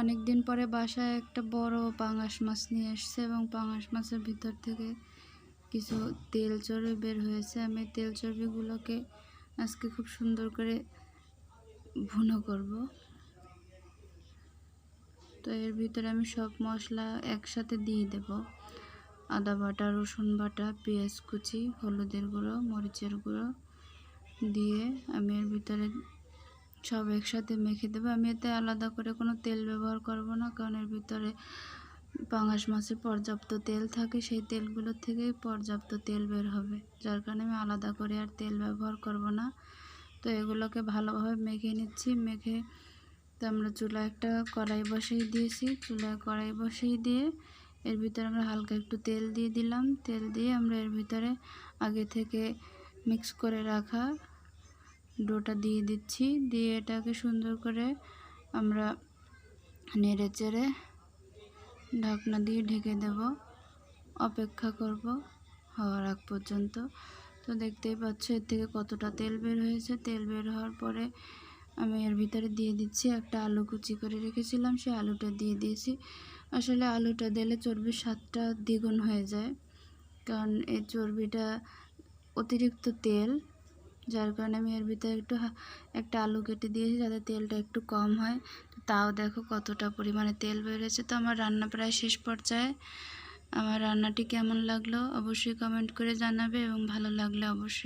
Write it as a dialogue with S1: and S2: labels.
S1: অনেক দিন পরে বাসায় একটা বড় পাঙাশ মাছ নিয়ে এসছে এবং পাঙাশ মাছের ভিতর থেকে কিছু তেল চর্বি বের হয়েছে। আমি তেল চর্বিগুলোকে আজকে খুব সুন্দর করে ভুনো করব। তো এর ভিতরে আমি সব মশলা একসাথে দিয়ে দেব। আদা বাটা, রসুন বাটা, পেঁয়াজ কুচি, হলুদের গুঁড়ো, মরিচের গুঁড়ো দিয়ে আমি এর ভিতরে সব একসাথে মেখে দেবো। আমি এতে আলাদা করে কোনো তেল ব্যবহার করব না, কারণ এর ভিতরে পাঙাশ মাছে পর্যাপ্ত তেল থাকে, সেই তেলগুলো থেকেই পর্যাপ্ত তেল বের হবে। যার কারণে আমি আলাদা করে আর তেল ব্যবহার করব না। তো এগুলোকে ভালোভাবে মেখে নিচ্ছি। মেখে তো আমরা চুলা একটা কড়াই বসিয়ে দিয়েছি। চুলায় কড়াই বসিয়ে দিয়ে এর ভিতরে আমরা হালকা একটু তেল দিয়ে দিলাম। তেল দিয়ে আমরা এর ভিতরে আগে থেকে মিক্স করে রাখা ডোটা দিয়ে দিচ্ছি। দিয়ে এটাকে সুন্দর করে আমরা নেড়ে চেড়ে ঢাকনা দিয়ে ঢেকে দেব। অপেক্ষা করব হওয়ার আগ পর্যন্ত। তো দেখতেই পাচ্ছ, এর থেকে কতটা তেল বের হয়েছে। তেল বের হওয়ার পরে আমি এর ভিতরে দিয়ে দিচ্ছি একটা আলু কুচি করে রেখেছিলাম সেই আলুটা দিয়ে দিয়েছি। আসলে আলুটা দিলে চর্বির স্বাদটা দ্বিগুণ হয়ে যায়, কারণ এই চর্বিটা অতিরিক্ত তেল যার কারণে আমি এর ভিতরে একটু একটা আলু কেটে দিয়েছি যাতে তেলটা একটু কম হয়। তাও দেখো কতটা পরিমাণে তেল বেড়েছে। তো আমার রান্না প্রায় শেষ পর্যায়ে। আমার রান্নাটি কেমন লাগল অবশ্যই কমেন্ট করে জানাবে এবং ভালো লাগলে অবশ্যই